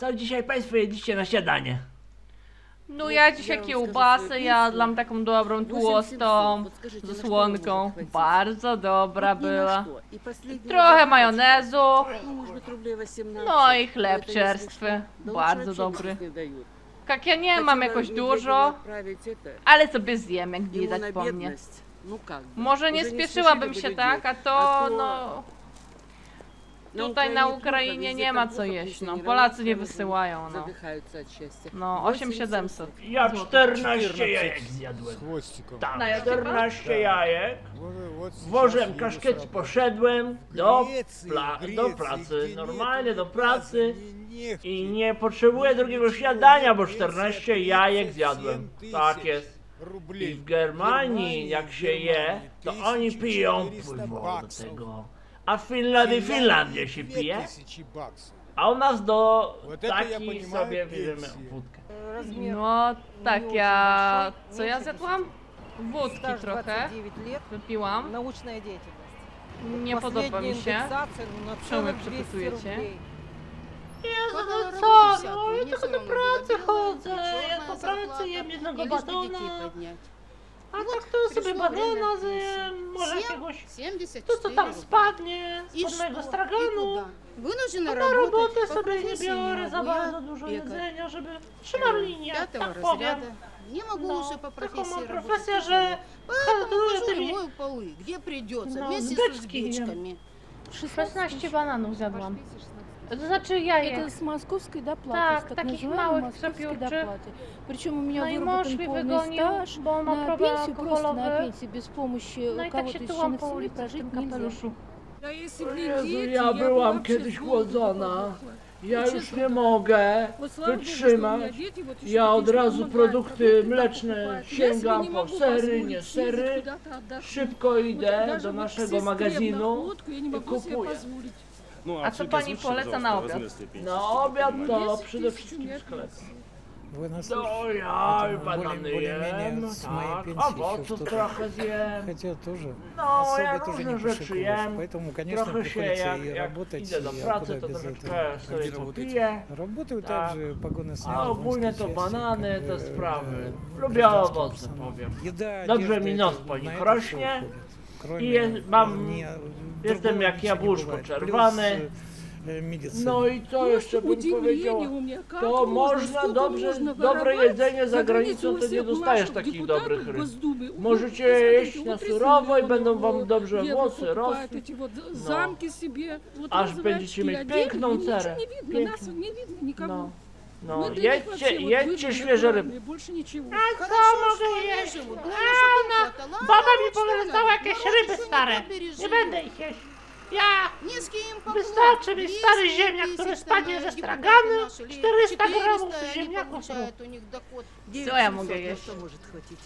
Co dzisiaj Państwo jedliście na śniadanie? No ja dzisiaj kiełbasę jadłam taką dobrą, tłustą, ze słonką. Bardzo dobra była. Trochę majonezu, no i chleb czerstwy. Bardzo dobry. Jak ja nie mam jakoś dużo, ale sobie zjem, jak widać po mnie. Może nie spieszyłabym się tak, a to no... Tutaj na Ukrainie nie ma co jeść, no. Polacy nie wysyłają, no. No, 8700. Ja 14 jajek zjadłem. С хвостиком. Tak, Na jakie 14 jajek. Вот, вот сейчас Wożem я kaszkiec сам poszedłem do, Греции, pla- Греции, do pracy, где normalnie нету do газа, pracy ни нефти. i nie potrzebuję drugiego śniadania, bo Grecja 14 jajek 37 zjadłem. tysięcy Tak jest. рублей. I w Germanii, jak się je, to oni piją 1400 pływo do баксов. tego. A w Finlandii, Finlandia się pije, 2000 баксов. a u nas do Вот это я takich понимаю sobie bierzemy пенсию. wódkę. No, tak ja... Co ja zjadłam? Wódki Стаж trochę 29 лет, wypiłam. научная деятельность. Nie podoba mi Последняя się. индексация, ну, на Czemu mnie целых 200 przepytujecie? рублей. Jezu, Подала no co, работу no ja всякую, tylko мне do всё равно pracy было chodzę, белая, ja po черная pracy зарплата, jem jednego и лишь бы детей batona, поднять. a tak собі банана, з- може якогось. 74 Тут то там спадне І з одного що? Строгану. Вынуждена Вона работать роботи по собі не професії бере, моя забагато дуже не Пятого так разряда. Не могу ну, уже по профессии работать. же Поэтому хожу и мою полы, где придется, Да, вместе с узбекские. узбечками. 16 бананів взяла. Пошли. To znaczy jajek. Это с московской доплаты, Так, с так таких называемой малых московской шапюрчик. доплаты. Причем у меня No i mąż выработан mi полный wygonił, стаж bo on ma на problem пенсию, просто на alkoholowy. пенсии, без помощи No i tak кого-то się из tułam членов po семьи ulicy w прожить tym нельзя. kapeluszu. Jezu, ja byłam kiedyś chłodzona. Ja już nie mogę wytrzymać. Ja od razu produkty mleczne sięgam po sery, nie sery. Szybko idę do naszego magazynu i kupuję. Ну, А что отсюда pani озвучьте, poleca пожалуйста, na obiad? размер этой пенсии, Na чтобы obiad понимали. to przede wszystkim sklep. Вы нас To слушаете? ja Это banany более- более-менее jem, с моей tak, пенсии еще owoców что-то. trochę zjem. Хотя тоже No, особо ja тоже różne не rzeczy пошикуешь. jem. Поэтому, конечно, Trochę się приходится jak, и jak работать, idę do и pracy, куда to без troszeczkę этого. sobie Где работаете? popiję. Работаю Так. также погоны A ogólnie to banany, te sprawy. Lubię owoce, powiem. Еда, Dobrze одежда, mi это nos po на nich это rośnie. i mam, jestem jak jabłuszko czerwany. No i co jeszcze bym powiedział? To można dobrze, dobre jedzenie za granicą, to nie dostajesz takich dobrych ryb. Możecie jeść na surowo i będą wam dobrze włosy rosły. No. Aż będziecie mieć piękną cerę. Piękną. No. No, Мы no, для них jedźcie, вообще вот jedźcie выгодны, świeże ryby. натуральные, Больше ничего. Хорошо, что они живут. Главное, чтобы им хватало. Baba mi Народ, что powiedziała ли? jakieś Народ ryby еще stare. не пережил. Nie będę ich jeść. Ja Низкий им поклон. Wystarczy mi stary 200 ziemniak, тысяч który там, spadnie э, ze депутаты stragany, наши, или 400 400 граммов они ziemniaków получают, у них доход. Co ja mogę jeść? может хватить?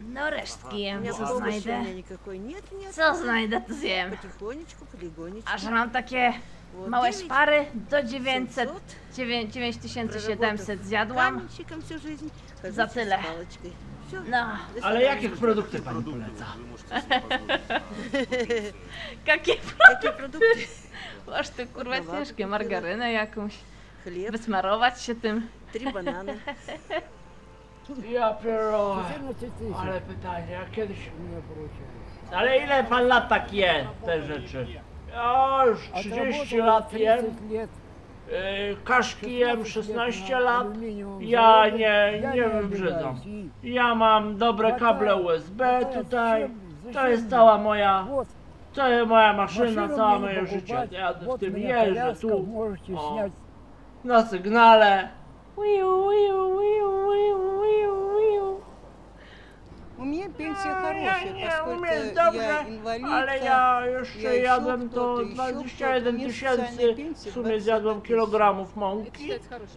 No resztki У jem, меня co помощи у znajdę. меня никакой нет, нет. Co znajdę, to zjem. Потихонечку, полигонечку. A że mam takie Вот, małe девять szpary, do 900, 700, 9 9700 zjadłam. каменщиком всю жизнь. За ходить с тyle. палочкой. Всё. No, Ale jakie produkty pani Продукты poleca? вы можете себе позволить. jakie Какие продукты? masz ty kurwa Ładowate ciężkie, kupiła. margarynę jakąś, Хлеб, wysmarować się tym. три банана. Ja pierdolę. Ale pytanie, ja kiedyś... Ale ile pan lat tak je te rzeczy? Ja już 30 lat jem. Yy, Kaszki jem 16 lat. Ja nie, nie wybrzydzam. Ja mam dobre kable USB tutaj. To jest cała moja... To jest moja maszyna, całe moje życie. Ja w tym jeżdżę tu. O, na sygnale. Wiu, wiu, wiu, wiu, nie поскольку umiem я dobrze, инвалидка. ale ja jeszcze ja еще jadłem to кто-то, еще 21 кто-то. Мне tysięcy, социальная w пенсия sumie 21 zjadłem тысяч. kilogramów mąki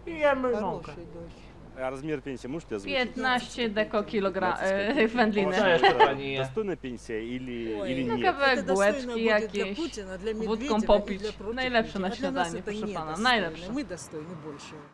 i jemy mąkę. Хорошая дочь. А размер пенсии можете озвучить? 15 deko kilogram e, У вас wędliny. Co jeszcze pani je? Достойная пенсия или, или No нет? kawałek bułeczki jakieś, wódką popić. Najlepsze na śniadanie, proszę pana, najlepsze. Мы достойны большего.